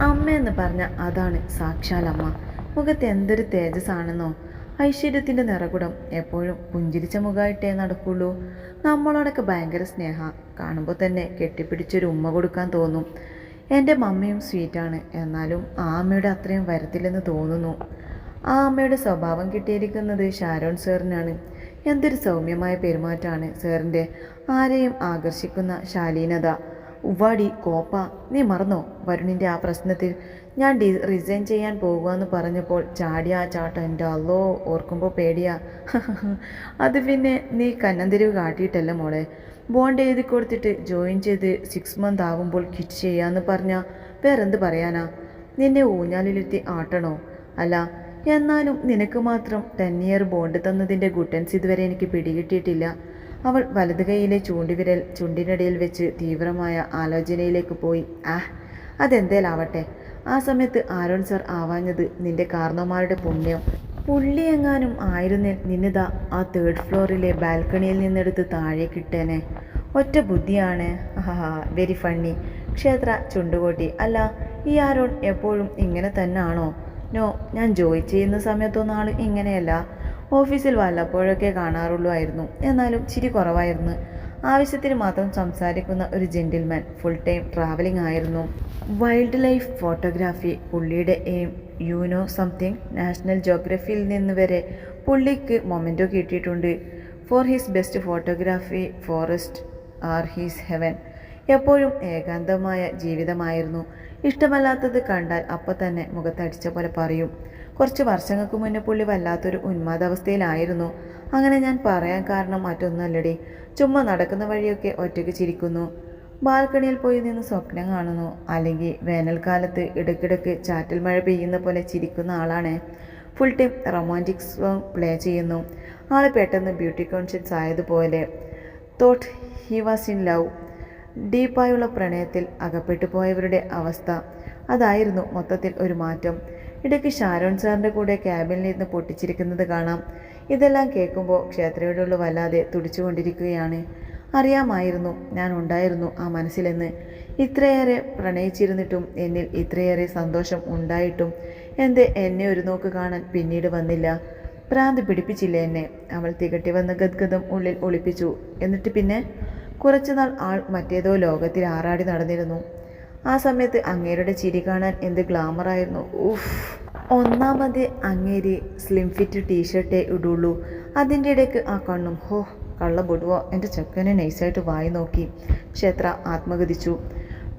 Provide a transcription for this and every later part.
അമ്മയെന്ന് പറഞ്ഞ അതാണ് സാക്ഷാൽ അമ്മ. മുഖത്ത് എന്തൊരു തേജസ്സാണെന്നോ. ഐശ്വര്യത്തിന്റെ നിറകുടം എപ്പോഴും പുഞ്ചിരിച്ച മുഖമായിട്ടേ നടക്കുള്ളൂ. നമ്മളോടൊക്കെ ഭയങ്കര സ്നേഹ. കാണുമ്പോൾ തന്നെ കെട്ടിപ്പിടിച്ചൊരു ഉമ്മ കൊടുക്കാൻ തോന്നും. എന്റെ മമ്മിയും സ്വീറ്റാണ്. എന്നാലും ആ അമ്മയുടെ അത്രയും വരത്തില്ലെന്ന് തോന്നുന്നു. ആ അമ്മയുടെ സ്വഭാവം കിട്ടിയിരിക്കുന്നത് ഷാരോൺ സാറിനാണ്. എന്തൊരു സൗമ്യമായ പെരുമാറ്റമാണ് സാറിന്റെ ആരെയും ആകർഷിക്കുന്ന ശാലീനത. ഉവാടി കോപ്പ നീ മറന്നോ വരുണിന്റെ ആ പ്രശ്നത്തിൽ? ഞാൻ ഡി റിസൈൻ ചെയ്യാൻ പോകുകയെന്ന് പറഞ്ഞപ്പോൾ ചാടിയ ചാട്ടം എന്റെ അല്ലോ ഓർക്കുമ്പോൾ പേടിയാ. അത് പിന്നെ നീ കന്നന്തിരിവ് കാട്ടിയിട്ടല്ല മോളെ. ബോണ്ട് എഴുതി കൊടുത്തിട്ട് ജോയിൻ ചെയ്ത് സിക്സ് മന്ത് ആകുമ്പോൾ കിറ്റ് ചെയ്യാമെന്ന് പറഞ്ഞാൽ വേറെന്ത് പറയാനാ? നിന്നെ ഊഞ്ഞാലിലെത്തി ആട്ടണോ? അല്ല എന്നാലും നിനക്ക് മാത്രം ടെൻ ഇയർ ബോണ്ട് തന്നതിന്റെ ഗുട്ടൻസ് ഇതുവരെ എനിക്ക് പിടികിട്ടിയിട്ടില്ല. അവൾ വലത് കൈയിലെ ചൂണ്ടിവിരൽ ചുണ്ടിനിടയിൽ വെച്ച് തീവ്രമായ ആലോചനയിലേക്ക് പോയി. ആഹ് അതെന്തേലാവട്ടെ? ആ സമയത്ത് ആരോൺ സർ ആവാഞ്ഞത് നിന്റെ കാർന്നോമാരുടെ പുണ്യം. പുള്ളിയെങ്ങാനും ആയിരുന്നേൽ നിന്നിതാ ആ തേർഡ് ഫ്ലോറിലെ ബാൽക്കണിയിൽ നിന്നെടുത്ത് താഴെ കിട്ടേനെ ഒറ്റ ബുദ്ധിയാണ്. ഹാ വെരി ഫണ്ണി ക്ഷേത്ര ചുണ്ടുകോട്ടി. അല്ല ഈ ആരോൺ എപ്പോഴും ഇങ്ങനെ തന്നാണോ? നോ ഞാൻ ജോയി ചെയ്യുന്ന സമയത്തൊന്നും ഇങ്ങനെയല്ല. ഓഫീസിൽ വല്ലപ്പോഴൊക്കെ കാണാറുള്ളൂ ആയിരുന്നു എന്നാലും ചിരി കുറവായിരുന്നു. ആവശ്യത്തിന് മാത്രം സംസാരിക്കുന്ന ഒരു ജെന്റിൽമാൻ ഫുൾ ടൈം ട്രാവലിംഗ് ആയിരുന്നു. വൈൽഡ് ലൈഫ് ഫോട്ടോഗ്രാഫി പുള്ളിയുടെ aim you know something national ജോഗ്രഫിയിൽ നിന്ന് വരെ പുള്ളിക്ക് മൊമെന്റോ കിട്ടിയിട്ടുണ്ട്. For his best photography forest are his heaven എപ്പോഴും ഏകാന്തമായ ജീവിതമായിരുന്നു. ഇഷ്ടമല്ലാത്തത് കണ്ടാൽ അപ്പം തന്നെ മുഖത്തടിച്ച പോലെ പറയും. കുറച്ച് വർഷങ്ങൾക്ക് മുന്നേ പുള്ളി വല്ലാത്തൊരു ഉന്മാദാവസ്ഥയിലായിരുന്നു. അങ്ങനെ ഞാൻ പറയാൻ കാരണം മറ്റൊന്നല്ലടി ചുമ്മാ നടക്കുന്ന വഴിയൊക്കെ ഒറ്റയ്ക്ക് ചിരിക്കുന്നു. ബാൽക്കണിയിൽ പോയി നിന്ന് സ്വപ്നം കാണുന്നു. അല്ലെങ്കിൽ വേനൽക്കാലത്ത് ഇടയ്ക്കിടയ്ക്ക് ചാറ്റൽ മഴ പെയ്യുന്ന പോലെ ചിരിക്കുന്ന ആളാണ്. Full time romantic song play ചെയ്യുന്നു. ആൾ പെട്ടെന്ന് beauty conscious ആയതുപോലെ. Thought he was in love ഡീപ്പായുള്ള പ്രണയത്തിൽ അകപ്പെട്ടു പോയവരുടെ അവസ്ഥ. അതായിരുന്നു മൊത്തത്തിൽ ഒരു മാറ്റം. ഇടയ്ക്ക് ഷാരോൺ സാറിന്റെ കൂടെ ക്യാബിനിൽ ഇരുന്ന് പൊട്ടിച്ചിരിക്കുന്നത് കാണാം. ഇതെല്ലാം കേൾക്കുമ്പോൾ ക്ഷേത്രയോടുള്ള വല്ലാതെ തുടിച്ചുകൊണ്ടിരിക്കുകയാണ്. അറിയാമായിരുന്നു ഞാൻ ഉണ്ടായിരുന്നു ആ മനസ്സിലെന്ന്. ഇത്രയേറെ പ്രണയിച്ചിരുന്നിട്ടും എന്നിൽ ഇത്രയേറെ സന്തോഷം ഉണ്ടായിട്ടും എന്ത് എന്നെ ഒരു നോക്ക് കാണാൻ പിന്നീട് വന്നില്ല. പ്രാന്ത് പിടിപ്പിച്ചില്ല എന്നെ? അവൾ തികട്ടി വന്ന ഗദ്ഗതം ഉള്ളിൽ ഒളിപ്പിച്ചു. എന്നിട്ട് പിന്നെ? കുറച്ചുനാൾ ആൾ മറ്റേതോ ലോകത്തിൽ ആറാടി നടന്നിരുന്നു. ആ സമയത്ത് അങ്ങേരുടെ ചിരി കാണാൻ എന്ത് ഗ്ലാമറായിരുന്നു ഉഫ്. ഒന്നാമത് അങ്ങേരി സ്ലിം ഫിറ്റ് ടീഷർട്ടേ ഇടുള്ളൂ. അതിന്റെ ഇടയ്ക്ക് ആ കണ്ണും ഹോ കള്ള പൊടുവോ എന്റെ ചെക്കനെ നൈസായിട്ട് വായി നോക്കി. ക്ഷേത്ര ആത്മഗതിച്ചു.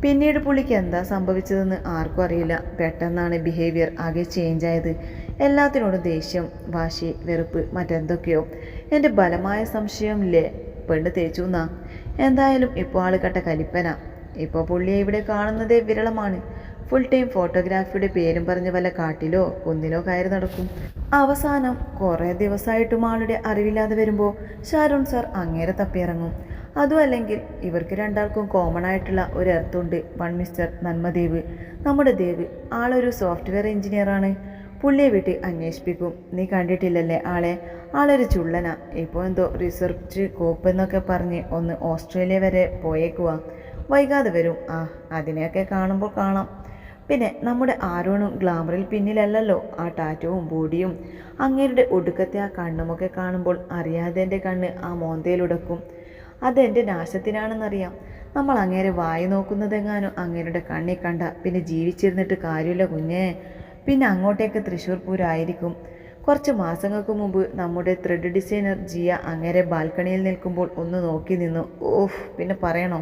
പിന്നീട് പുള്ളിക്ക് എന്താ സംഭവിച്ചതെന്ന് ആർക്കും അറിയില്ല. പെട്ടെന്നാണ് ബിഹേവിയർ ആകെ ചേഞ്ച് ആയത്. എല്ലാത്തിനോടും ദേഷ്യം വാശി വെറുപ്പ് മറ്റെന്തൊക്കെയോ. എന്റെ ബലമായ സംശയം ഇല്ലേ പെണ്ണ് തേച്ചു എന്നാ. എന്തായാലും ഇപ്പോൾ ആൾ കട്ട കലിപ്പന. ഇപ്പോൾ പുള്ളിയെ ഇവിടെ കാണുന്നത് വിരളമാണ്. ഫുൾ ടൈം ഫോട്ടോഗ്രാഫിയുടെ പേരും പറഞ്ഞ വല്ല കാട്ടിലോ കുന്നിലോ കയറി നടക്കും. അവസാനം കുറേ ദിവസമായിട്ടും ആളുടെ അറിവില്ലാതെ വരുമ്പോൾ ഷാരോൺ സാർ അങ്ങേരെ തപ്പിയിറങ്ങും. അതും അല്ലെങ്കിൽ ഇവർക്ക് രണ്ടാൾക്കും കോമൺ ആയിട്ടുള്ള ഒരു എർത്തുണ്ട് വൺ മിസ്റ്റർ നന്മദേവ്. നമ്മുടെ ദേവ് ആളൊരു സോഫ്റ്റ്വെയർ എഞ്ചിനീയറാണ് പുള്ളിയെ വീട്ടിൽ അന്വേഷിപ്പിക്കും. നീ കണ്ടിട്ടില്ലല്ലേ ആളെ? ആളൊരു ചുള്ളന. ഇപ്പോൾ എന്തോ റിസർച്ച് കോപ്പ് എന്നൊക്കെ പറഞ്ഞ് ഒന്ന് ഓസ്ട്രേലിയ വരെ പോയേക്കുവാ. വൈകാതെ വരും. ആ അതിനെയൊക്കെ കാണുമ്പോൾ കാണാം. പിന്നെ നമ്മുടെ ആരോണും ഗ്ലാമറിൽ പിന്നിലല്ലല്ലോ. ആ ടാറ്റവും ബോഡിയും അങ്ങേരുടെ ഒടുക്കത്തെ ആ കണ്ണുമൊക്കെ കാണുമ്പോൾ അറിയാതെ എന്റെ കണ്ണ് ആ മോന്തയിലുടക്കും അതെന്റെ നാശത്തിനാണെന്നറിയാം. നമ്മൾ അങ്ങേരെ വായി നോക്കുന്നതെങ്ങാനും അങ്ങേരുടെ കണ്ണി കണ്ട പിന്നെ ജീവിച്ചിരുന്നിട്ട് കാര്യമില്ല കുഞ്ഞേ. പിന്നെ അങ്ങോട്ടേക്ക് തൃശ്ശൂർ പൂരമായിരിക്കും കുറച്ച് മാസങ്ങൾക്ക് മുമ്പ് നമ്മുടെ ത്രെഡ് ഡിസൈനർ ജിയ അങ്ങേരെ ബാൽക്കണിയിൽ നിൽക്കുമ്പോൾ ഒന്ന് നോക്കി നിന്നു. ഓഫ് പിന്നെ പറയണോ?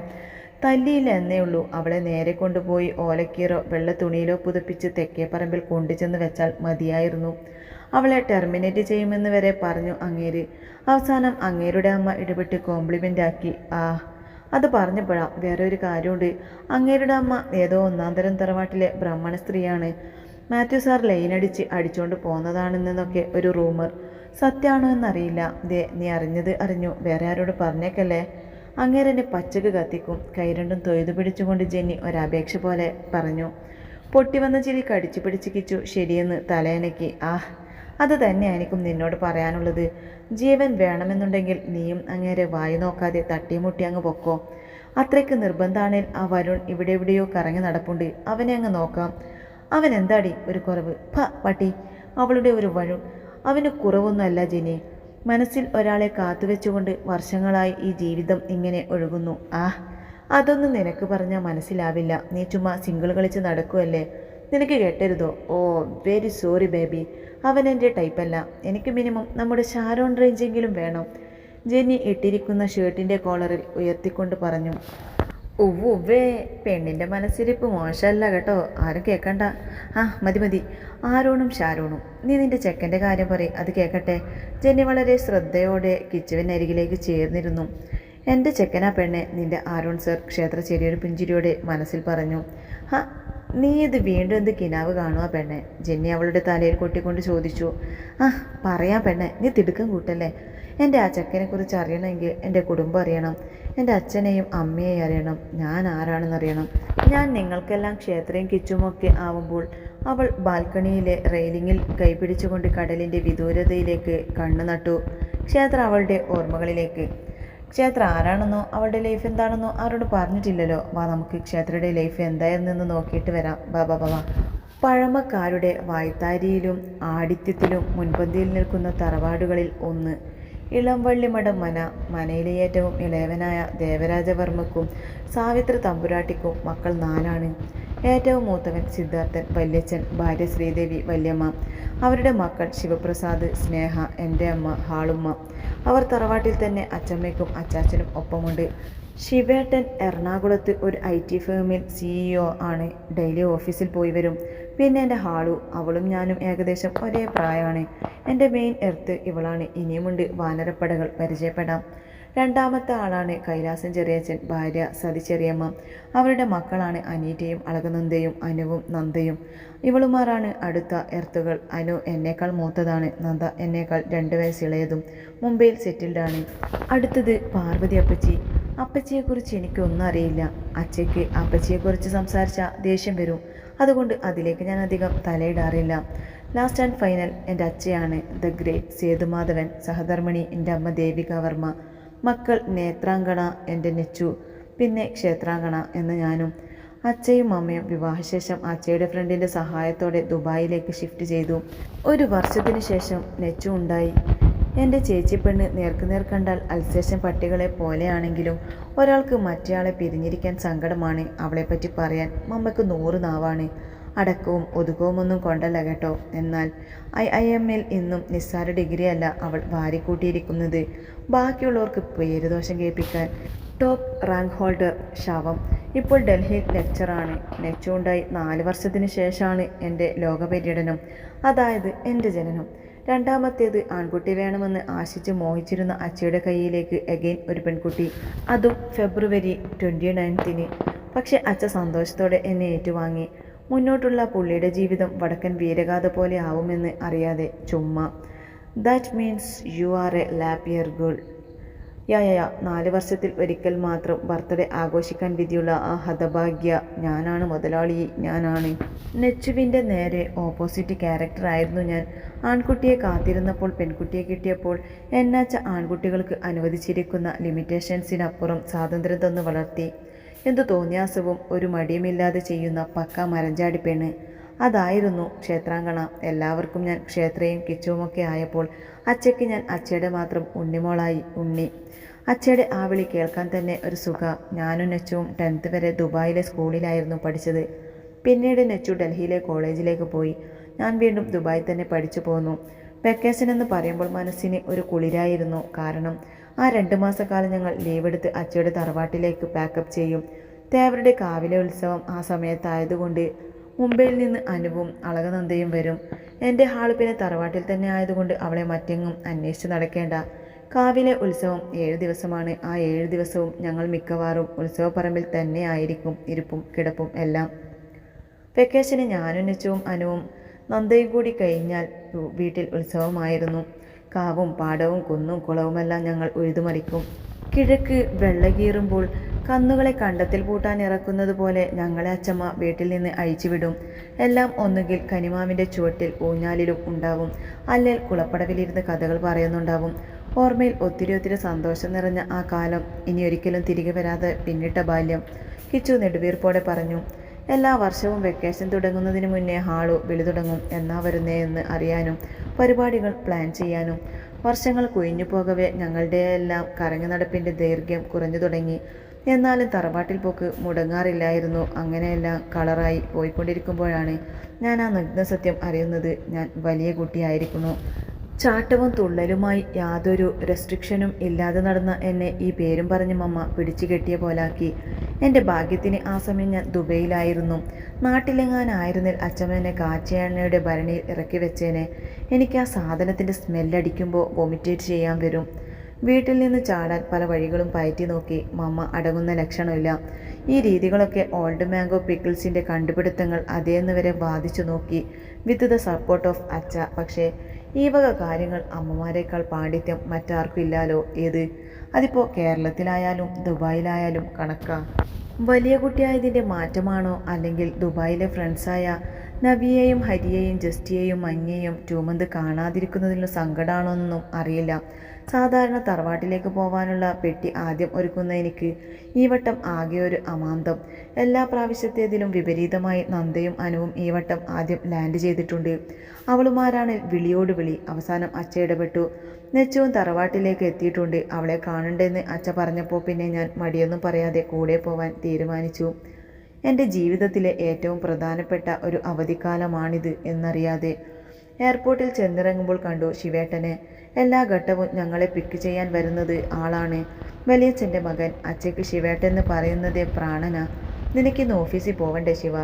തല്ലിയില്ല എന്നേ ഉള്ളൂ. അവളെ നേരെ കൊണ്ടുപോയി ഓലക്കീറോ വെള്ള തുണിയിലോ പുതപ്പിച്ച് തെക്കേപ്പറമ്പിൽ കൊണ്ടുചെന്ന് വെച്ചാൽ മതിയായിരുന്നു. അവളെ ടെർമിനേറ്റ് ചെയ്യുമെന്ന് വരെ പറഞ്ഞു അങ്ങേര്. അവസാനം അങ്ങേരുടെ അമ്മ ഇടപെട്ട് കോംപ്ലിമെന്റ് ആക്കി. ആ അത് പറഞ്ഞപ്പോഴാ വേറെ ഒരു കാര്യമുണ്ട്. അങ്ങേരുടെ അമ്മ ഏതോ ഒന്നാം തരം തറവാട്ടിലെ ബ്രാഹ്മണ സ്ത്രീയാണ്. മാത്യു സാർ ലൈനടിച്ച് അടിച്ചുകൊണ്ട് പോന്നതാണെന്നൊക്കെ ഒരു റൂമർ. സത്യമാണോ എന്നറിയില്ല. ദേ നീ അറിഞ്ഞത് അറിഞ്ഞു. വേറെ ആരോട് പറഞ്ഞേക്കല്ലേ? അങ്ങേരെന്നെ പച്ചക്ക് കത്തിക്കും. കൈ രണ്ടും തൊയ്തു പിടിച്ചുകൊണ്ട് ജെന്നി ഒരപേക്ഷ പോലെ പറഞ്ഞു. പൊട്ടി വന്ന ചിരി കടിച്ചു പിടിച്ച് കിച്ചു ശരിയെന്ന് തലയനക്കി. ആഹ് അത് തന്നെ എനിക്കും നിന്നോട് പറയാനുള്ളത്. ജീവൻ വേണമെന്നുണ്ടെങ്കിൽ നീയും അങ്ങേരെ വായി നോക്കാതെ തട്ടിമുട്ടി അങ്ങ് പൊക്കോ. അത്രയ്ക്ക് നിർബന്ധാണേൽ ആ വരുൺ ഇവിടെ എവിടെയോ കറങ്ങി നടപ്പുണ്ട്. അവനെ അങ്ങ് നോക്കാം. അവൻ എന്താടി ഒരു കുറവ്? ഭ പട്ടി. അവളുടെ ഒരു വഴു. അവന് കുറവൊന്നുമല്ല ജെനി മനസ്സിൽ ഒരാളെ കാത്തുവെച്ചുകൊണ്ട് വർഷങ്ങളായി ഈ ജീവിതം ഇങ്ങനെ ഒഴുകുന്നു. ആ അതൊന്നും നിനക്ക് പറഞ്ഞാൽ മനസ്സിലാവില്ല. നീ ചുമ്മാ സിംഗിൾ കളിച്ച് നടക്കുമല്ലേ നിനക്ക് കേട്ടരുതോ? ഓ വെരി സോറി ബേബി അവൻ എന്റെ ടൈപ്പല്ല എനിക്ക് മിനിമം നമ്മുടെ ഷാരോൺ റേഞ്ചെങ്കിലും വേണം. ജെന്നി ഇട്ടിരിക്കുന്ന ഷർട്ടിന്റെ കോളറിൽ ഉയർത്തിക്കൊണ്ട് പറഞ്ഞു. ഉവ്വേ പെണ്ണിന്റെ മനസ്സിരിപ്പ് മോശമല്ല കേട്ടോ. ആരും കേൾക്കണ്ട ആ മതി മതി. ആരോണും ഷാരോണും. നീ നിന്റെ ചെക്കന്റെ കാര്യം പറയും. അത് കേൾക്കട്ടെ ജെന്നി വളരെ ശ്രദ്ധയോടെ കിച്ചുവിനരികിലേക്ക് ചേർന്നിരുന്നു. എന്റെ ചെക്കനാ പെണ്ണെ നിന്റെ ആരോൺ സർ ക്ഷേത്ര ചെറിയൊരു പുഞ്ചിരിയോടെ മനസ്സിൽ പറഞ്ഞു. ഹാ നീ ഇത് വീണ്ടും എന്ത് കിനാവ് കാണുക പെണ്ണെ? ജെന്നി അവളുടെ തലയിൽ കൊട്ടിക്കൊണ്ട് ചോദിച്ചു. ആ പറയാം പെണ്ണെ നീ തിടുക്കം കൂട്ടല്ലേ? എന്റെ ആ ചെക്കനെക്കുറിച്ച് അറിയണമെങ്കിൽ എന്റെ കുടുംബം അറിയണം. എന്റെ അച്ഛനെയും അമ്മയെയും അറിയണം. ഞാൻ ആരാണെന്നറിയണം ഞാൻ നിങ്ങൾക്കെല്ലാം ക്ഷേത്രയും കിച്ചുമൊക്കെ ആവുമ്പോൾ അവൾ ബാൽക്കണിയിലെ റെയിലിങ്ങിൽ കൈപിടിച്ചുകൊണ്ട് കടലിന്റെ വിദൂരതയിലേക്ക് കണ്ണു നട്ടു. ക്ഷേത്ര അവളുടെ ഓർമ്മകളിലേക്ക്. ക്ഷേത്ര ആരാണെന്നോ അവളുടെ ലൈഫ് എന്താണെന്നോ ആരോട് പറഞ്ഞിട്ടില്ലല്ലോ. വാ നമുക്ക് ക്ഷേത്രയുടെ ലൈഫ് എന്തായിരുന്നെന്ന് നോക്കിയിട്ട് വരാം. ബാ ബാ ബാ, പഴമക്കാരുടെ വായ്ത്താരിയിലും ആടിത്യത്തിലും മുൻപന്തിയിൽ നിൽക്കുന്ന തറവാടുകളിൽ ഒന്ന് ഇളംവള്ളിമഠം മന. മനയിലെ ഏറ്റവും ഇളയവനായ ദേവരാജവർമ്മക്കും സാവിത്രി തമ്പുരാട്ടിക്കും മക്കൾ നാലാണ്. ഏറ്റവും മൂത്തവൻ സിദ്ധാർത്ഥൻ വല്യച്ഛൻ ഭാര്യ ശ്രീദേവി വല്യമ്മ. അവരുടെ മക്കൾ ശിവപ്രസാദ് സ്നേഹ എന്റെ അമ്മ ഹാളുമ്മ. അവർ തറവാട്ടിൽ തന്നെ അച്ചമ്മയ്ക്കും അച്ചാച്ചനും ഒപ്പമുണ്ട്. ശിവേട്ടൻ എറണാകുളത്ത് ഒരു ഐ ടി ഫേമിൽ സിഇഒ ആണ്. ഡെയിലി ഓഫീസിൽ പോയി വരും. പിന്നെ എന്റെ ഹാളു അവളും ഞാനും ഏകദേശം ഒരേ പ്രായമാണ്. എന്റെ മെയിൻ എർത്ത് ഇവളാണ്. ഇനിയുമുണ്ട് വാനരപ്പടകൾ പരിചയപ്പെടാം. രണ്ടാമത്തെ ആളാണ് കൈലാസൻ ചെറിയച്ചൻ ഭാര്യ സതി ചെറിയമ്മ. അവരുടെ മക്കളാണ് അനീറ്റയും അളകനന്ദയും അനുവും നന്ദയും. ഇവളുമാരാണ് അടുത്ത എർത്തുകൾ അനു എന്നേക്കാൾ മൂത്തതാണ്. നന്ദ എന്നേക്കാൾ രണ്ട് വയസ്സിളയതും മുംബൈയിൽ സെറ്റിൽഡാണ് അടുത്തത് പാർവതി അപ്പച്ചി. അപ്പച്ചിയെക്കുറിച്ച് എനിക്കൊന്നും അറിയില്ല. അച്ചയ്ക്ക് അപ്പച്ചിയെക്കുറിച്ച് സംസാരിച്ച ദേഷ്യം വരും. അതുകൊണ്ട് അതിലേക്ക് ഞാൻ അധികം തലയിടാറില്ല. ലാസ്റ്റ് ആൻഡ് ഫൈനൽ എന്റെ അച്ഛയാണ് ദ ഗ്രേറ്റ് സേതുമാധവൻ സഹധർമ്മിണി എന്റെ അമ്മ ദേവിക വർമ്മ മക്കൾ നേത്രാങ്കണ എന്റെ നെച്ചു പിന്നെ ക്ഷേത്രാങ്കണ എന്ന ഞാനും. അച്ഛയും അമ്മയും വിവാഹശേഷം അച്ഛയുടെ ഫ്രണ്ടിന്റെ സഹായത്തോടെ ദുബായിലേക്ക് ഷിഫ്റ്റ് ചെയ്തു. ഒരു വർഷത്തിന് ശേഷം നെച്ചു ഉണ്ടായി. എന്റെ ചേച്ചിപ്പെണ്ണ് നേർക്കുനേർ കണ്ടാൽ അൽസേഷൻ പട്ടികളെ പോലെയാണെങ്കിലും ഒരാൾക്ക് മറ്റേയാളെ പിരിഞ്ഞിരിക്കാൻ സങ്കടമാണ് അവളെപ്പറ്റി പറയാൻ മമ്മയ്ക്ക് നൂറ് നാവാണ്. അടക്കവും ഒതുക്കവും ഒന്നും കൊണ്ടല്ല കേട്ടോ. എന്നാൽ ഐ ഐ എം എൽ ഇന്നും നിസ്സാര ഡിഗ്രിയല്ല അവൾ വാരിക്കൂട്ടിയിരിക്കുന്നത്. ബാക്കിയുള്ളവർക്ക് പേരുദോഷം കേൾപ്പിക്കാൻ ടോപ്പ് റാങ്ക് ഹോൾഡർ ശവം. ഇപ്പോൾ ഡൽഹിയിൽ ലെക്ചറാണ്. നെച്ചുണ്ടായി നാല് വർഷത്തിന് ശേഷമാണ് എന്റെ ലോകപര്യടനം. അതായത് എന്റെ ജനനം. രണ്ടാമത്തേത് ആൺകുട്ടി വേണമെന്ന് ആശിച്ച് മോഹിച്ചിരുന്ന അച്ചയുടെ കയ്യിലേക്ക് എഗെയിൻ ഒരു പെൺകുട്ടി. അതും ഫെബ്രുവരി ട്വന്റി നയൻത്തിന് പക്ഷേ അച്ഛ സന്തോഷത്തോടെ എന്നെ ഏറ്റുവാങ്ങി. മുന്നോട്ടുള്ള പുള്ളിയുടെ ജീവിതം വടക്കൻ വീരഗാഥ പോലെ ആവുമെന്ന് അറിയാതെ ചുമ്മാ. That means you are a leap year girl yeah നാല് വർഷത്തിൽ ഒരിക്കൽ മാത്രം ബർത്ത്ഡേ ആഘോഷിക്കാൻ വിധിയുള്ള ആ ഹതഭാഗ്യ ഞാനാണ് മുതലാളി ഞാനാണ്. നെച്ചുവിന്റെ നേരെ ഓപ്പോസിറ്റ് ക്യാരക്ടർ ആയിരുന്നു ഞാൻ. ആൺകുട്ടിയെ കാത്തിരുന്നപ്പോൾ പെൺകുട്ടിയെ കിട്ടിയപ്പോൾ എന്നാച്ച ആൺകുട്ടികൾക്ക് അനുവദിച്ചിരിക്കുന്ന ലിമിറ്റേഷൻസിനപ്പുറം സ്വാതന്ത്ര്യം തന്നു വളർത്തി. എന്തു തോന്നിയാസവും ഒരു മടിയുമില്ലാതെ ചെയ്യുന്ന പക്ക മരഞ്ചാടി പെണ്ണ്. അതായിരുന്നു ക്ഷേത്രാങ്കണ. എല്ലാവർക്കും ഞാൻ ക്ഷേത്രയും കിച്ചുവുമൊക്കെ ആയപ്പോൾ അച്ചയ്ക്ക് ഞാൻ അച്ചയുടെ മാത്രം ഉണ്ണിമോളായി ഉണ്ണി. അച്ചയുടെ ആ വിളി കേൾക്കാൻ തന്നെ ഒരു സുഖ. ഞാനും നെച്ചുവും ടെൻത്ത് വരെ ദുബായിലെ സ്കൂളിലായിരുന്നു പഠിച്ചത്. പിന്നീട് നെച്ചു ഡൽഹിയിലെ കോളേജിലേക്ക് പോയി. ഞാൻ വീണ്ടും ദുബായിൽ തന്നെ പഠിച്ചു പോന്നു. വെക്കേഷൻ എന്ന് പറയുമ്പോൾ മനസ്സിന് ഒരു കുളിരായിരുന്നു കാരണം ആ രണ്ട് മാസക്കാലം ഞങ്ങൾ ലീവെടുത്ത് അച്ചയുടെ തറവാട്ടിലേക്ക് പാക്കപ്പ് ചെയ്യും. തേവരുടെ കാവിലെ ഉത്സവം ആ സമയത്തായതുകൊണ്ട് മുംബൈയിൽ നിന്ന് അനുവും അളകനന്ദയും വരും. എന്റെ ഹാൾ പിന്നെ തറവാട്ടിൽ തന്നെ ആയതുകൊണ്ട് അവളെ മറ്റെങ്ങും അന്വേഷിച്ച് നടക്കേണ്ട. കാവിലെ ഉത്സവം ഏഴ് ദിവസമാണ്. ആ ഏഴ് ദിവസവും ഞങ്ങൾ മിക്കവാറും ഉത്സവപ്പറമ്പിൽ തന്നെ ആയിരിക്കും. ഇരിപ്പും കിടപ്പും എല്ലാം. വെക്കേഷന് ഞാനും നെച്ചുവും അനുവും നന്ദയും കൂടി കഴിഞ്ഞാൽ വീട്ടിൽ ഉത്സവമായിരുന്നു. കാവും പാടവും കുന്നും കുളവുമെല്ലാം ഞങ്ങൾ ഉഴുതുമറിക്കും കിഴക്ക് വെള്ളകീറുമ്പോൾ കന്നുകളെ കണ്ടത്തിൽ പൂട്ടാൻ ഇറക്കുന്നത് പോലെ ഞങ്ങളെ അച്ചമ്മ വീട്ടിൽ നിന്ന് അഴിച്ചുവിടും എല്ലാം ഒന്നുകിൽ കനിമാവിന്റെ ചുവട്ടിൽ ഊഞ്ഞാലിലും ഉണ്ടാവും. അല്ലെങ്കിൽ കുളപ്പടവിലിരുന്ന് കഥകൾ പറയുന്നുണ്ടാവും. ഓർമ്മയിൽ ഒത്തിരി ഒത്തിരി സന്തോഷം നിറഞ്ഞ ആ കാലം ഇനി ഒരിക്കലും തിരികെ വരാതെ പിന്നിട്ട ബാല്യം. കിച്ചു നെടുവീർപ്പോടെ പറഞ്ഞു എല്ലാ വർഷവും വെക്കേഷൻ തുടങ്ങുന്നതിന് മുന്നേ ഹാളു വിളി തുടങ്ങും. എന്നാ വരുന്നേ എന്ന് അറിയാനും പരിപാടികൾ പ്ലാൻ ചെയ്യാനും. വർഷങ്ങൾ കുഴിഞ്ഞു പോകവേ ഞങ്ങളുടെയെല്ലാം കറങ്ങി നടപ്പിന്റെ ദൈർഘ്യം കുറഞ്ഞു തുടങ്ങി. എന്നാലും തറവാട്ടിൽ പോക്ക് മുടങ്ങാറില്ലായിരുന്നു. അങ്ങനെയെല്ലാം കളറായി പോയിക്കൊണ്ടിരിക്കുമ്പോഴാണ് ഞാൻ ആ നഗ്ന സത്യം അറിയുന്നത്. ഞാൻ വലിയ കുട്ടിയായിരിക്കുന്നു. ചാട്ടവും തുള്ളലുമായി യാതൊരു റെസ്ട്രിക്ഷനും ഇല്ലാതെ നടന്ന എന്നെ ഈ പേരും പറഞ്ഞ് മമ്മ പിടിച്ചു കെട്ടിയ പോലാക്കി. എന്റെ ഭാഗ്യത്തിന് ആ സമയം ഞാൻ ദുബൈയിലായിരുന്നു. നാട്ടിലെങ്ങാനായിരുന്നിൽ അച്ഛമ്മേനെ കാച്ചയണ്ണയുടെ ഭരണിയിൽ ഇറക്കി വെച്ചേനെ. എനിക്ക് ആ സാധനത്തിന്റെ സ്മെല്ലടിക്കുമ്പോൾ വൊമിറ്റേറ്റ് ചെയ്യാൻ വരും. വീട്ടിൽ നിന്ന് ചാടാൻ പല വഴികളും പയറ്റി നോക്കി മമ്മ അടങ്ങുന്ന ലക്ഷണമില്ല. ഈ രീതികളൊക്കെ ഓൾഡ് മാംഗോ പിക്കിൾസിന്റെ കണ്ടുപിടുത്തങ്ങൾ അതേന്ന് വരെ ബാധിച്ചു നോക്കി. വിത്ത് ദ സപ്പോർട്ട് ഓഫ് അച്ച പക്ഷേ ഈ വക കാര്യങ്ങൾ അമ്മമാരെക്കാൾ പാണ്ഡിത്യം മറ്റാർക്കും ഇല്ലാലോ ഏത്? അതിപ്പോൾ കേരളത്തിലായാലും ദുബായിലായാലും കണക്കാ. വലിയ കുട്ടിയായതിന്റെ മാറ്റമാണോ? അല്ലെങ്കിൽ ദുബായിലെ ഫ്രണ്ട്സായ നവിയെയും ഹരിയെയും ജസ്റ്റിയെയും മഞ്ഞയെയും ടൂമന്ത് കാണാതിരിക്കുന്നതിലുള്ള സങ്കടമാണോ എന്നൊന്നും അറിയില്ല. സാധാരണ തറവാട്ടിലേക്ക് പോവാനുള്ള പെട്ടി ആദ്യം ഒരുക്കുന്ന എനിക്ക് ഈ വട്ടം ആകെ ഒരു അമാന്തം. എല്ലാ പ്രാവശ്യത്തേതിലും വിപരീതമായി നന്ദയും അനുവും ഈ വട്ടം ആദ്യം ലാൻഡ് ചെയ്തിട്ടുണ്ട്. അവളുമാരാണ് വിളിയോട് വിളി. അവസാനം അച്ഛ ഇടപെട്ടു. നെച്ചവും തറവാട്ടിലേക്ക് എത്തിയിട്ടുണ്ട്. അവളെ കാണണ്ടെന്ന് അച്ഛ പറഞ്ഞപ്പോൾ പിന്നെ ഞാൻ മടിയൊന്നും പറയാതെ കൂടെ പോവാൻ തീരുമാനിച്ചു. എന്റെ ജീവിതത്തിലെ ഏറ്റവും പ്രധാനപ്പെട്ട ഒരു അവധിക്കാലമാണിത് എന്നറിയാതെ. എയർപോർട്ടിൽ ചെന്നിറങ്ങുമ്പോൾ കണ്ടു ശിവേട്ടനെ. എല്ലാ ഘട്ടവും ഞങ്ങളെ പിക്ക് ചെയ്യാൻ വരുന്നത് ആളാണ്. വലിയച്ഛന്റെ മകൻ അച്ഛയ്ക്ക് ശിവേട്ടെന്ന് പറയുന്നതേ പ്രാണന. നിനക്കിന്ന് ഓഫീസിൽ പോവണ്ടേ ശിവ?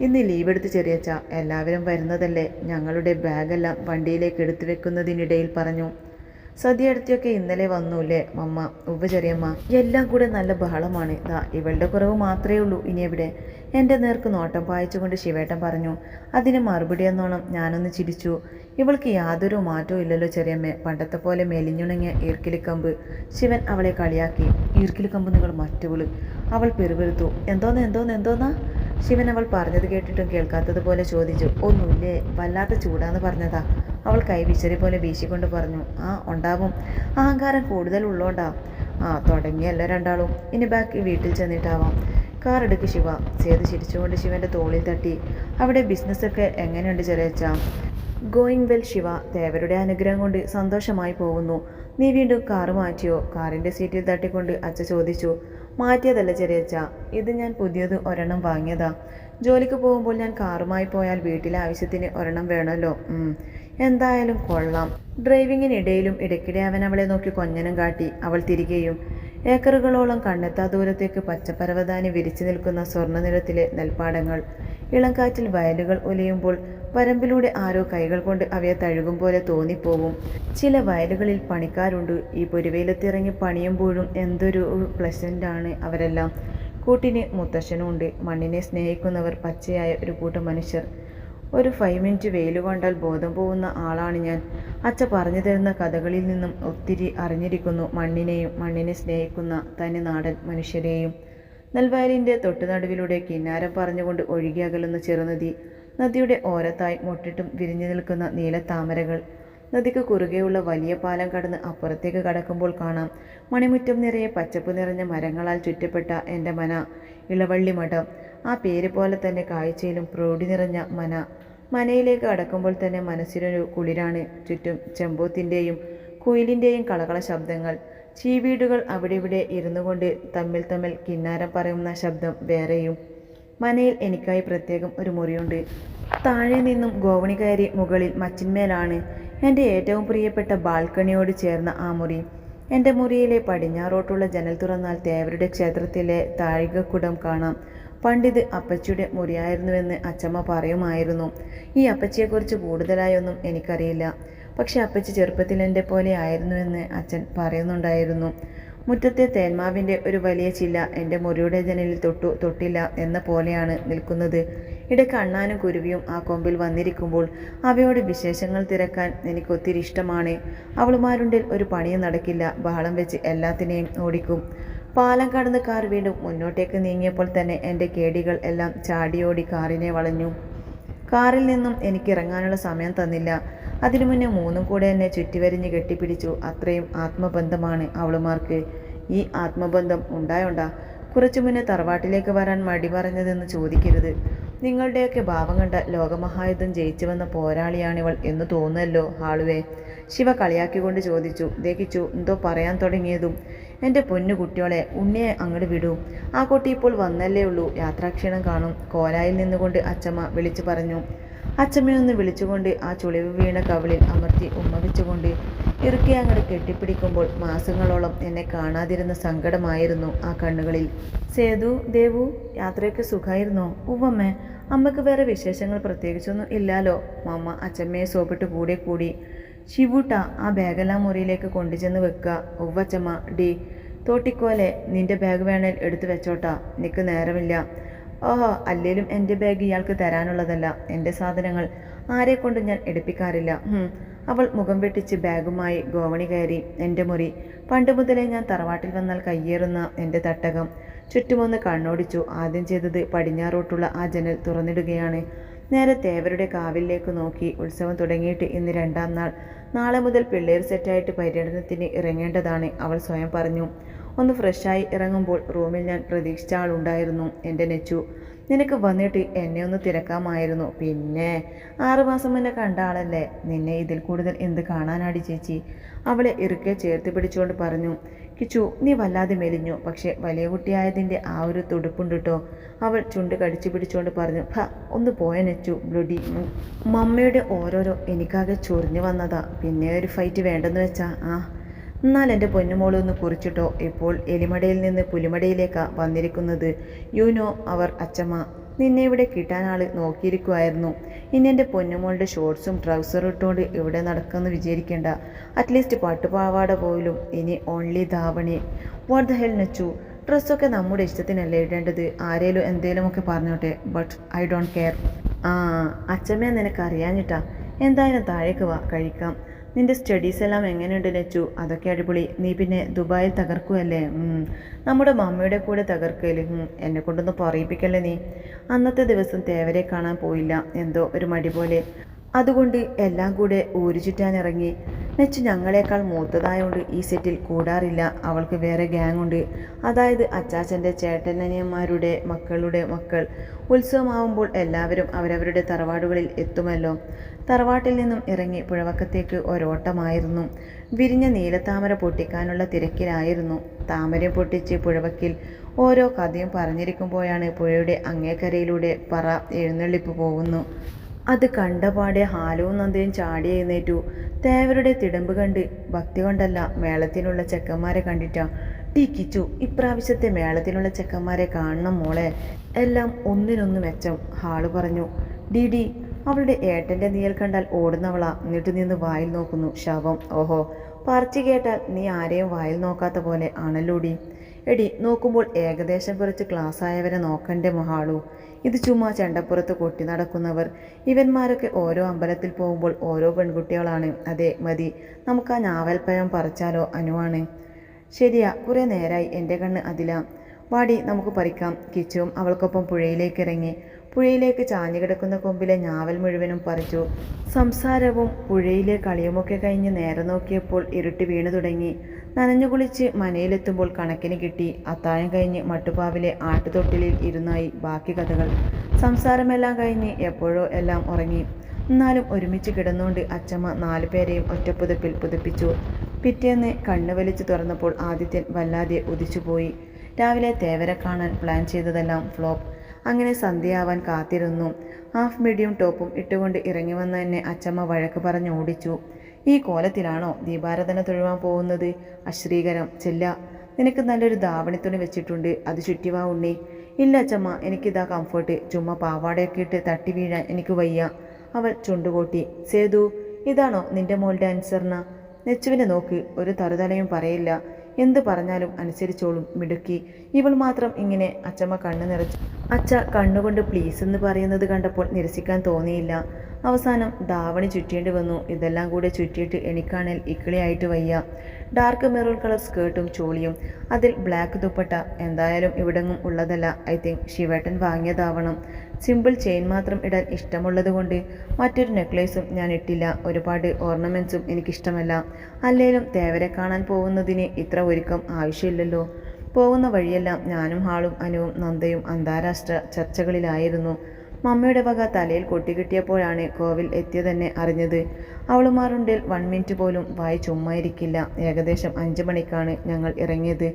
ഇന്ന് ലീവ് എടുത്ത് ചെറിയച്ച എല്ലാവരും വരുന്നതല്ലേ? ഞങ്ങളുടെ ബാഗെല്ലാം വണ്ടിയിലേക്ക് എടുത്തു വെക്കുന്നതിനിടയിൽ പറഞ്ഞു. സദ്യയടുത്തിയൊക്കെ ഇന്നലെ വന്നൂല്ലേ മമ്മ? ഉവ്വ് ചെറിയമ്മ. എല്ലാം കൂടെ നല്ല ബഹളമാണ്. ദാ ഇവളുടെ കുറവ് മാത്രമേ ഉള്ളൂ ഇനി എവിടെ? എന്റെ നേർക്ക് നോട്ടം പായിച്ചുകൊണ്ട് ശിവേട്ടൻ പറഞ്ഞു അതിന് മറുപടി എന്നോണം ഞാനൊന്ന് ചിരിച്ചു. ഇവൾക്ക് യാതൊരു മാറ്റവും ഇല്ലല്ലോ ചെറിയമ്മേ. പണ്ടത്തെ പോലെ മെലിഞ്ഞുണങ്ങിയ ഈർക്കിലിക്കമ്പ്. ശിവൻ അവളെ കളിയാക്കി ഈർക്കിലിക്കമ്പ് നിങ്ങൾ മറ്റവൾ. അവൾ പെരുവരുത്തു എന്തോന്ന് എന്തോന്ന് എന്തോന്നാ? ശിവൻ അവൾ പറഞ്ഞത് കേട്ടിട്ടും കേൾക്കാത്തതുപോലെ ചോദിച്ചു ഒന്നുമില്ലേ? വല്ലാത്ത ചൂടാന്ന് പറഞ്ഞതാ. അവൾ കൈ വിശറി പോലെ വീശിക്കൊണ്ട് പറഞ്ഞു ആ ഉണ്ടാവും. അഹങ്കാരം കൂടുതൽ ഉള്ളോണ്ടാ. ആ തുടങ്ങിയല്ല രണ്ടാളും. ഇനി ബാക്കി വീട്ടിൽ ചെന്നിട്ടാവാം. കാർ എടുക്ക് ശിവ. സേതു ചിരിച്ചുകൊണ്ട് ശിവന്റെ തോളിൽ തട്ടി. അവിടെ ബിസിനസ്സൊക്കെ എങ്ങനെയുണ്ട് ചെറിയച്ച ഗോയിങ് വെൽ ശിവ. ദേവരുടെ അനുഗ്രഹം കൊണ്ട് സന്തോഷമായി പോകുന്നു. നീ വീണ്ടും കാറ് മാറ്റിയോ? കാറിന്റെ സീറ്റിൽ തട്ടിക്കൊണ്ട് അച്ഛ ചോദിച്ചു. മാറ്റിയതല്ല ചെറിയച്ച ഇത് ഞാൻ പുതിയത് ഒരെണ്ണം വാങ്ങിയതാ. ജോലിക്ക് പോകുമ്പോൾ ഞാൻ കാറുമായി പോയാൽ വീട്ടിലെ ആവശ്യത്തിന് ഒരെണ്ണം വേണമല്ലോ. എന്തായാലും കൊള്ളാം. ഡ്രൈവിങ്ങിനിടയിലും ഇടയ്ക്കിടെ അവൻ അവളെ നോക്കി കൊഞ്ഞനം കാട്ടി. അവൾ തിരികെയും ഏക്കറുകളോളം കണ്ണെത്താ ദൂരത്തേക്ക് പച്ചപ്പരവതാനി വിരിച്ചു നിൽക്കുന്ന സ്വർണനിറത്തിലെ നെൽപ്പാടങ്ങൾ. ഇളങ്കാറ്റിൽ വയലുകൾ ഉലയുമ്പോൾ പരമ്പിലൂടെ ആരോ കൈകൾ കൊണ്ട് അവയെ തഴുകും പോലെ തോന്നിപ്പോവും ചില വയലുകളിൽ പണിക്കാരുണ്ട്. ഈ പൊരുവയിലെത്തിറങ്ങി പണിയുമ്പോഴും എന്തൊരു പ്ലസന്റാണ് അവരെല്ലാം. കൂട്ടിന് മുത്തശ്ശനുമുണ്ട്. മണ്ണിനെ സ്നേഹിക്കുന്നവർ പച്ചയായ ഒരു കൂട്ടം മനുഷ്യർ. ഒരു ഫൈവ് മിനിറ്റ് വെയിൽ കൊണ്ടാൽ ബോധം പോകുന്ന ആളാണ് ഞാൻ. അച്ഛ പറഞ്ഞു തരുന്ന കഥകളിൽ നിന്നും ഒത്തിരി അറിഞ്ഞിരിക്കുന്നു മണ്ണിനെയും മണ്ണിനെ സ്നേഹിക്കുന്ന തനി നാടൻ മനുഷ്യരെയും. നെൽവയലിന്റെ തൊട്ടുനടുവിലൂടെ കിന്നാരം പറഞ്ഞുകൊണ്ട് ഒഴുകി അകലുന്ന ചെറുനദി നദിയുടെ ഓരത്തായി മുട്ടിട്ടും വിരിഞ്ഞു നിൽക്കുന്ന നീലത്താമരകൾ നദിക്ക് കുറുകെയുള്ള വലിയ പാലം കടന്ന് അപ്പുറത്തേക്ക് കടക്കുമ്പോൾ കാണാം മണിമുറ്റം നിറയെ പച്ചപ്പ് നിറഞ്ഞ മരങ്ങളാൽ ചുറ്റപ്പെട്ട എന്റെ മന ഇളവള്ളി മഠം. ആ പേര് പോലെ തന്നെ കാഴ്ചയിലും പ്രൗഢി നിറഞ്ഞ മന. മനയിലേക്ക് കടക്കുമ്പോൾ തന്നെ മനസ്സിനൊരു കുളിരാണ്. ചുറ്റും ചെമ്പോത്തിന്റെയും കുയിലിന്റെയും കളകള ശബ്ദങ്ങൾ. ചീവീടുകൾ അവിടെ ഇവിടെ ഇരുന്നു കൊണ്ട് തമ്മിൽ തമ്മിൽ കിന്നാരം പറയുന്ന ശബ്ദം വേറെയും. മനയിൽ എനിക്കായി പ്രത്യേകം ഒരു മുറിയുണ്ട്. താഴെ നിന്നും ഗോവണി കയറി മുകളിൽ മച്ചിന്മേലാണ് എന്റെ ഏറ്റവും പ്രിയപ്പെട്ട ബാൽക്കണിയോട് ചേർന്ന ആ മുറി. എന്റെ മുറിയിലെ പടിഞ്ഞാറോട്ടുള്ള ജനൽ തുറന്നാൽ തേവരുടെ ക്ഷേത്രത്തിലെ താഴികക്കുടം കാണാം. പണ്ടിത് അപ്പച്ചിയുടെ മുറിയായിരുന്നുവെന്ന് അച്ചമ്മ പറയുമായിരുന്നു. ഈ അപ്പച്ചിയെക്കുറിച്ച് കൂടുതലായൊന്നും എനിക്കറിയില്ല. പക്ഷെ അപ്പച്ചി ചെറുപ്പത്തിൽ എന്റെ പോലെ ആയിരുന്നുവെന്ന് അച്ഛൻ പറയുന്നുണ്ടായിരുന്നു. മുറ്റത്തെ തേന്മാവിന്റെ ഒരു വലിയ ചില്ല എന്റെ മുറിയുടെ ജനലിൽ തൊട്ടു തൊട്ടില്ല എന്ന പോലെയാണ് നിൽക്കുന്നത്. ഇടയ്ക്ക് അണ്ണാനും കുരുവിയും ആ കൊമ്പിൽ വന്നിരിക്കുമ്പോൾ അവയോട് വിശേഷങ്ങൾ തിരക്കാൻ എനിക്ക് ഒത്തിരി ഇഷ്ടമാണ്. അവളുമാരുണ്ടിൽ ഒരു പണിയും നടക്കില്ല. ബഹളം വെച്ച് എല്ലാത്തിനെയും ഓടിക്കും. പാലം കടന്ന് കാർ വീണ്ടും മുന്നോട്ടേക്ക് നീങ്ങിയപ്പോൾ തന്നെ എന്റെ കേടികൾ എല്ലാം ചാടിയോടി കാറിനെ വളഞ്ഞു. കാറിൽ നിന്നും എനിക്ക് ഇറങ്ങാനുള്ള സമയം തന്നില്ല. അതിനു മുന്നേ മൂന്നും കൂടെ എന്നെ ചുറ്റിവരിഞ്ഞ് കെട്ടിപ്പിടിച്ചു. അത്രയും ആത്മബന്ധമാണ് അവളുമാർക്ക്. ഈ ആത്മബന്ധം ഉണ്ടായോണ്ടാ? കുറച്ചു മുന്നേ തറവാട്ടിലേക്ക് വരാൻ മടി പറഞ്ഞതെന്ന് ചോദിക്കരുത്. നിങ്ങളുടെയൊക്കെ ഭാവം കണ്ട ലോകമഹായുദ്ധം ജയിച്ചു വന്ന പോരാളിയാണിവൾ എന്ന് തോന്നുന്നല്ലോ ഹാളുവേ. ശിവ കളിയാക്കിക്കൊണ്ട് ചോദിച്ചു. ദഹിച്ചു. എന്തോ പറയാൻ തുടങ്ങിയതും എന്റെ പൊന്നു കുട്ടിയോളെ ഉണ്ണിയെ അങ്ങോട്ട് വിടൂ. ആ കുട്ടി ഇപ്പോൾ വന്നല്ലേ ഉള്ളൂ. യാത്രാക്ഷീണം കാണും. കോലായിൽ നിന്നുകൊണ്ട് അച്ചമ്മ വിളിച്ചു പറഞ്ഞു. അച്ചമ്മയൊന്ന് വിളിച്ചുകൊണ്ട് ആ ചുളിവ് വീണ കവിളിൽ അമർത്തി ഉമ്മവിച്ചുകൊണ്ട് ഇറുക്കി അങ്ങോട്ട് കെട്ടിപ്പിടിക്കുമ്പോൾ മാസങ്ങളോളം എന്നെ കാണാതിരുന്ന സങ്കടമായിരുന്നു ആ കണ്ണുകളിൽ. സേതു ദേവു യാത്രയൊക്കെ സുഖമായിരുന്നോ ഉവ്വമ്മേ അമ്മയ്ക്ക് വേറെ വിശേഷങ്ങൾ പ്രത്യേകിച്ചൊന്നും ഇല്ലാലോ? മമ്മ അച്ചമ്മയെ സോപ്പിട്ട് കൂടെ കൂടി. ശിവുട്ട ആ ബാഗെല്ലാം മുറിയിലേക്ക് കൊണ്ടുചെന്ന് വെക്കുക ഉവ്വച്ചമ്മ ഡി തോട്ടിക്കോലെ നിന്റെ ബാഗ് വേണേൽ എടുത്തു വെച്ചോട്ടാ. നിക്ക് നേരമില്ല. ഓഹോ അല്ലേലും എന്റെ ബാഗ് ഇയാൾക്ക് തരാനുള്ളതല്ല. എന്റെ സാധനങ്ങൾ ആരെ കൊണ്ടും ഞാൻ എടുപ്പിക്കാറില്ല. അവൾ മുഖം വെട്ടിച്ച് ബാഗുമായി ഗോവണി കയറി. എന്റെ മുറി. പണ്ട് മുതലേ ഞാൻ തറവാട്ടിൽ വന്നാൽ കയ്യേറുന്ന എന്റെ തട്ടകം. ചുറ്റുമൊന്ന് കണ്ണോടിച്ചു. ആദ്യം ചെയ്തത് പടിഞ്ഞാറോട്ടുള്ള ആ ജനൽ തുറന്നിടുകയാണ്. നേരെ തേവരുടെ കാവിലേക്ക് നോക്കി ഉത്സവം തുടങ്ങിയിട്ട് ഇന്ന് രണ്ടാം നാൾ. നാളെ മുതൽ പിള്ളേർ സെറ്റായിട്ട് പര്യടനത്തിന് ഇറങ്ങേണ്ടതാണ് അവൾ സ്വയം പറഞ്ഞു. ഒന്ന് ഫ്രഷായി ഇറങ്ങുമ്പോൾ റൂമിൽ ഞാൻ പ്രതീക്ഷിച്ച ആളുണ്ടായിരുന്നു എന്റെ നെച്ചു. നിനക്ക് വന്നിട്ട് എന്നെ ഒന്ന് തിരക്കാമായിരുന്നു. പിന്നെ ആറുമാസം മുന്നേ കണ്ട ആളല്ലേ? നിന്നെ ഇതിൽ കൂടുതൽ എന്ത് കാണാനാടി ചേച്ചി? അവളെ ഇറുക്കെ ചേർത്ത് പിടിച്ചുകൊണ്ട് പറഞ്ഞു കിച്ചു നീ വല്ലാതെ മെലിഞ്ഞു. പക്ഷേ വലിയ കുട്ടിയായതിന്റെ ആ ഒരു തുടുപ്പുണ്ട് കേട്ടോ അവൾ ചുണ്ട് കടിച്ചു പിടിച്ചുകൊണ്ട് പറഞ്ഞു ഹ ഒന്ന് പോയ നെച്ചു ബ്ലഡി. മമ്മയുടെ ഓരോരോ എനിക്കാകെ ചൊറിഞ്ഞു വന്നതാ. പിന്നെ ഒരു ഫൈറ്റ് വേണ്ടെന്ന് വെച്ചാ ആ. എന്നാൽ എന്റെ പൊന്നുമോൾ ഒന്ന് കുറിച്ചിട്ടോ. ഇപ്പോൾ എലിമടയിൽ നിന്ന് പുലിമടയിലേക്കാണ് വന്നിരിക്കുന്നത്. യുനോ അവർ അച്ചമ്മ. നിന്നെ ഇവിടെ കിട്ടാൻ ആൾ നോക്കിയിരിക്കുമായിരുന്നു ഇനി എന്റെ പൊന്നുമോളുടെ ഷോർട്സും ട്രൗസറും ഇട്ടുകൊണ്ട് ഇവിടെ നടക്കുമെന്ന് വിചാരിക്കേണ്ട. അറ്റ്ലീസ്റ്റ് പട്ടുപാവാട പോലും. ഇനി only davani. What the hell Nachu? ഡ്രസ്സൊക്കെ നമ്മുടെ ഇഷ്ടത്തിനല്ലേ ഇടേണ്ടത്? ആരേലും എന്തേലുമൊക്കെ പറഞ്ഞോട്ടെ. ബട്ട് ഐ ഡോണ്ട് കെയർ ആ അച്ചമ്മയെ നിനക്കറിയാഞ്ഞിട്ടാ എന്തായാലും താഴേക്ക് വാ കഴിക്കാം. നിന്റെ സ്റ്റഡീസ് എല്ലാം എങ്ങനെയുണ്ട് ലച്ചു? അതൊക്കെ അടിപൊളി. നീ പിന്നെ ദുബായിൽ തകർക്കുമല്ലേ നമ്മുടെ മമ്മയുടെ കൂടെ തകർക്കൽ. എന്നെ കൊണ്ടൊന്ന് പറയിപ്പിക്കല്ലേ നീ? അന്നത്തെ ദിവസം തേവരെ കാണാൻ പോയില്ല. എന്തോ ഒരു മടി പോലെ. അതുകൊണ്ട് എല്ലാം കൂടെ ഊരു ചുറ്റാനിറങ്ങി നെച്ചു ഞങ്ങളെക്കാൾ മൂത്തതായോണ്ട് ഈ സെറ്റിൽ കൂടാറില്ല. അവൾക്ക് വേറെ ഗ്യാങ് ഉണ്ട് അതായത് അച്ചാച്ചന്റെ ചേട്ടനനിയന്മാരുടെ മക്കളുടെ മക്കൾ. ഉത്സവമാവുമ്പോൾ എല്ലാവരും അവരവരുടെ തറവാടുകളിൽ എത്തുമല്ലോ. തറവാട്ടിൽ നിന്നും ഇറങ്ങി പുഴവക്കത്തേക്ക് ഒരോട്ടമായിരുന്നു. വിരിഞ്ഞ നീലത്താമര പൊട്ടിക്കാനുള്ള തിരക്കിലായിരുന്നു. താമര പൊട്ടിച്ച് പുഴവക്കിൽ ഓരോ കഥയും പറഞ്ഞിരിക്കുമ്പോഴാണ് പുഴയുടെ അങ്ങേക്കരയിലൂടെ പറ എഴുന്നള്ളിപ്പ് പോകുന്നു. അത് കണ്ടപാടെ ഹാലവും നന്ദയും ചാടി എഴുന്നേറ്റു. തേവരുടെ തിടമ്പ് കണ്ട് ഭക്തി കൊണ്ടല്ല മേളത്തിനുള്ള ചെക്കന്മാരെ കണ്ടിട്ടാ. ടീക്കിച്ചു കിച്ചു ഇപ്രാവശ്യത്തെ മേളത്തിനുള്ള ചെക്കന്മാരെ കാണണം മോളെ. എല്ലാം ഒന്നിനൊന്ന് മെച്ചം ഹാൾ പറഞ്ഞു. ഡി ഡി അവളുടെ ഏട്ടന്റെ നീയൽ കണ്ടാൽ ഓടുന്നവള എന്നിട്ട് നിന്ന് വായിൽ നോക്കുന്നു ശവം. ഓഹോ പറിച്ചു കേട്ടാൽ നീ ആരെയും വായിൽ നോക്കാത്ത പോലെ ആണല്ലോടി എടി നോക്കുമ്പോൾ ഏകദേശം കുറച്ച് ക്ലാസ് ആയവരെ നോക്കണ്ടേ മഹാളു. ഇത് ചുമ്മാ ചെണ്ടപ്പുറത്ത് കൊട്ടി നടക്കുന്നവർ. ഇവന്മാരൊക്കെ ഓരോ അമ്പലത്തിൽ പോകുമ്പോൾ ഓരോ പെൺകുട്ടികളാണ്. അതെ മതി. നമുക്ക് ആ ഞാവൽപ്പഴം പറിച്ചാലോ അനുവാണ്. ശരിയാ കുറേ നേരായി എന്റെ കണ്ണ് അതിലാ. വാടി നമുക്ക് പറിക്കാം. കിച്ചും അവൾക്കൊപ്പം പുഴയിലേക്ക് ഇറങ്ങി. പുഴയിലേക്ക് ചാഞ്ഞു കിടക്കുന്ന കൊമ്പിലെ ഞാവൽ മുഴുവനും പറിച്ചു. സംസാരവും പുഴയിലെ കളിയുമൊക്കെ കഴിഞ്ഞ് നേരെ നോക്കിയപ്പോൾ ഇരുട്ട് വീണു തുടങ്ങി. നനഞ്ഞു കുളിച്ച് മനയിലെത്തുമ്പോൾ കണക്കിന് കിട്ടി. അത്താഴം കഴിഞ്ഞ് മട്ടുപാവിലെ ആട്ടുതൊട്ടിലിൽ ഇരുന്നായി ബാക്കി കഥകൾ. സംസാരമെല്ലാം കഴിഞ്ഞ് എപ്പോഴോ എല്ലാം ഉറങ്ങി. എന്നാലും ഒരുമിച്ച് കിടന്നുകൊണ്ട് അച്ചമ്മ നാലു പേരെയും ഒറ്റപ്പുതപ്പിൽ പുതപ്പിച്ചു. പിറ്റേന്ന് കണ്ണു വലിച്ചു തുറന്നപ്പോൾ ആദിത്യൻ വല്ലാതെ ഉദിച്ചുപോയി. രാവിലെ തേവരെ കാണാൻ പ്ലാൻ ചെയ്തതെല്ലാം ഫ്ലോപ്പ്. അങ്ങനെ സന്ധ്യയാവാൻ കാത്തിരുന്നു. ഹാഫ് മീഡിയം ടോപ്പും ഇട്ടുകൊണ്ട് ഇറങ്ങി വന്ന എന്നെ അച്ചമ്മ വഴക്ക് പറഞ്ഞ് ഓടിച്ചു. ഈ കോലത്തിലാണോ ദീപാരാധന തൊഴുവാൻ പോകുന്നത്? അശ്രീകരം. ചെല്ല. നിനക്ക് നല്ലൊരു ധാവണിത്തുണി വെച്ചിട്ടുണ്ട്. അത് ചുറ്റിവാ ഉണ്ണി. ഇല്ല അച്ചമ്മ. എനിക്കിതാ കംഫർട്ട്. ചുമ്മാ പാവാടയൊക്കെ ഇട്ട് തട്ടി വീഴാൻ എനിക്ക് വയ്യ. അവൾ ചുണ്ടുകൂട്ടി. സേതു ഇതാണോ നിന്റെ മോളുടെ അനുസരണ നെച്ചുവിനെ നോക്ക്. ഒരു തറുതലയും പറയില്ല. എന്ത് പറഞ്ഞാലും അനുസരിച്ചോളും മിടുക്കി. ഇവൾ മാത്രം ഇങ്ങനെ അച്ചമ്മ കണ്ണു നിറച്ചു അച്ഛ കണ്ണുകൊണ്ട് പ്ലീസ് എന്ന് പറയുന്നത് കണ്ടപ്പോൾ നിരസിക്കാൻ തോന്നിയില്ല. അവസാനം ധാവണി ചുറ്റേണ്ടി വന്നു. ഇതെല്ലാം കൂടെ ചുറ്റിയിട്ട് എനിക്കാണേൽ ഇക്കിളിയായിട്ട് വയ്യ. ഡാർക്ക് മെറൂൺ കളർ സ്കേർട്ടും ചോളിയും. അതിൽ ബ്ലാക്ക് ദുപ്പട്ട. എന്തായാലും ഇവിടെങ്ങും ഉള്ളതല്ല. ഐ തിങ്ക് ശിവേട്ടൻ വാങ്ങിയതാവണം സിമ്പിൾ ചെയിൻ മാത്രം ഇടാൻ ഇഷ്ടമുള്ളതുകൊണ്ട് മറ്റൊരു നെക്ലേസും ഞാൻ ഇട്ടില്ല. ഒരുപാട് ഓർണമെന്റ്സും എനിക്കിഷ്ടമല്ല. അല്ലേലും തേവരെ കാണാൻ പോകുന്നതിന് ഇത്ര ഒരുക്കം ആവശ്യമില്ലല്ലോ. പോകുന്ന വഴിയെല്ലാം ഞാനും ഹാളും അനുവും നന്ദയും അന്താരാഷ്ട്ര ചർച്ചകളിലായിരുന്നു. മമ്മയുടെ വക തലയിൽ കൊട്ടിക്കിട്ടിയപ്പോഴാണ് കോവിൽ എത്തിയതെന്നെ അറിഞ്ഞത്. അവളുമാരുണ്ടിൽ വൺ മിനിറ്റ് പോലും വായി ചുമ്മായിരിക്കില്ല. ഏകദേശം അഞ്ച് മണിക്കാണ് ഞങ്ങൾ ഇറങ്ങിയത്.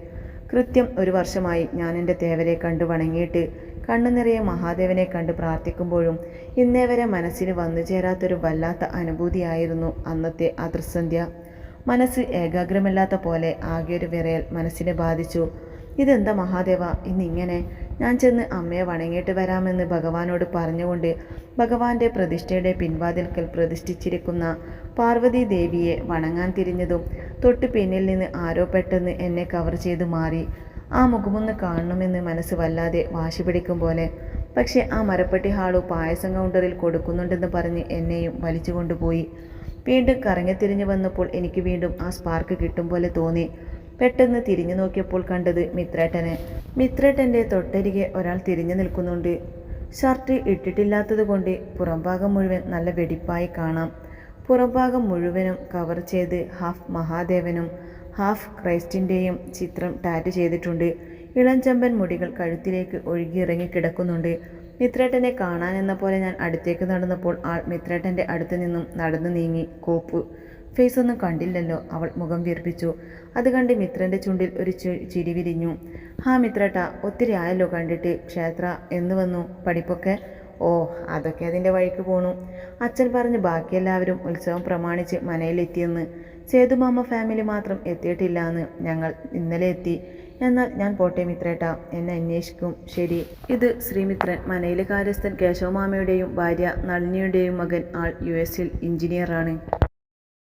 കൃത്യം ഒരു വർഷമായി ഞാൻ എന്റെ തേവരെ കണ്ടു വണങ്ങിയിട്ട് കണ്ണു നിറയെ മഹാദേവനെ കണ്ട് പ്രാർത്ഥിക്കുമ്പോഴും ഇന്നേ വരെ മനസ്സിന് വന്നു ചേരാത്തൊരു വല്ലാത്ത അനുഭൂതിയായിരുന്നു അന്നത്തെ ആ മനസ്സ് ഏകാഗ്രമല്ലാത്ത പോലെ ആകെ ഒരു വിറയൽ മനസ്സിനെ ബാധിച്ചു. ഇതെന്താ മഹാദേവ ഇന്നിങ്ങനെ? ഞാൻ ചെന്ന് അമ്മയെ വണങ്ങിയിട്ട് വരാമെന്ന് ഭഗവാനോട് പറഞ്ഞുകൊണ്ട് ഭഗവാന്റെ പ്രതിഷ്ഠയുടെ പിൻവാതിൽക്കൽ പ്രതിഷ്ഠിച്ചിരിക്കുന്ന പാർവതി ദേവിയെ വണങ്ങാൻ തിരിഞ്ഞതും തൊട്ട് പിന്നിൽ നിന്ന് ആരോ പെട്ടെന്ന് എന്നെ കവർ ചെയ്ത് മാറി. ആ മുഖമൊന്ന് കാണണമെന്ന് മനസ്സ് വല്ലാതെ വാശി പിടിക്കും പോലെ. പക്ഷേ ആ മരപ്പെട്ടി ഹാളു പായസം കൗണ്ടറിൽ കൊടുക്കുന്നുണ്ടെന്ന് പറഞ്ഞ് എന്നെയും വലിച്ചു കൊണ്ടുപോയി. വീണ്ടും കറങ്ങിത്തിരിഞ്ഞു വന്നപ്പോൾ എനിക്ക് വീണ്ടും ആ സ്പാർക്ക് കിട്ടും പോലെ തോന്നി. പെട്ടെന്ന് തിരിഞ്ഞു നോക്കിയപ്പോൾ കണ്ടത് മിത്രേട്ടനെ. മിത്രേട്ടന്റെ തൊട്ടരികെ ഒരാൾ തിരിഞ്ഞു നിൽക്കുന്നുണ്ട്. ഷർട്ട് ഇട്ടിട്ടില്ലാത്തത് കൊണ്ട് പുറംഭാഗം മുഴുവൻ നല്ല വെടിപ്പായി കാണാം. പുറംഭാഗം മുഴുവനും കവർ ചെയ്ത് ഹാഫ് മഹാദേവനും ഹാഫ് ക്രൈസ്റ്റിന്റെയും ചിത്രം ടാറ്റ് ചെയ്തിട്ടുണ്ട്. ഇളഞ്ചമ്പൻ മുടികൾ കഴുത്തിലേക്ക് ഒഴുകിയിറങ്ങി കിടക്കുന്നുണ്ട്. മിത്രേട്ടനെ കാണാനെന്ന പോലെ ഞാൻ അടുത്തേക്ക് നടന്നപ്പോൾ ആൾ മിത്രേട്ടന്റെ അടുത്ത് നിന്നും നടന്നു നീങ്ങി. കോപ്പ്. ഫേസ് ഒന്നും കണ്ടില്ലല്ലോ. അവൾ മുഖം വീർപ്പിച്ചു. അത് കണ്ട് മിത്രന്റെ ചുണ്ടിൽ ഒരു ചിരി വിരിഞ്ഞു. ഹാ മിത്രേട്ട ഒത്തിരി ആയല്ലോ കണ്ടിട്ട്. ക്ഷേത്ര എന്ന് വന്നു. പഠിപ്പൊക്കെ? ഓ അതൊക്കെ അതിന്റെ വഴിക്ക് പോണു. അച്ഛൻ പറഞ്ഞ് ബാക്കിയെല്ലാവരും ഉത്സവം പ്രമാണിച്ച് മനയിലെത്തിയെന്ന്. സേതുമാമ ഫാമിലി മാത്രം എത്തിയിട്ടില്ല എന്ന് ഞങ്ങൾ ഇന്നലെ എത്തി. എന്നാൽ ഞാൻ പോട്ടെ മിത്രേട്ട എന്നെ അന്വേഷിക്കും. ശരി. ഇത് ശ്രീമിത്രൻ. മനയിലെ കാര്യസ്ഥൻ കേശവമാമയുടെയും ഭാര്യ നളിനിയുടെയും മകൻ ആൾ യു എസിൽ എഞ്ചിനീയറാണ്.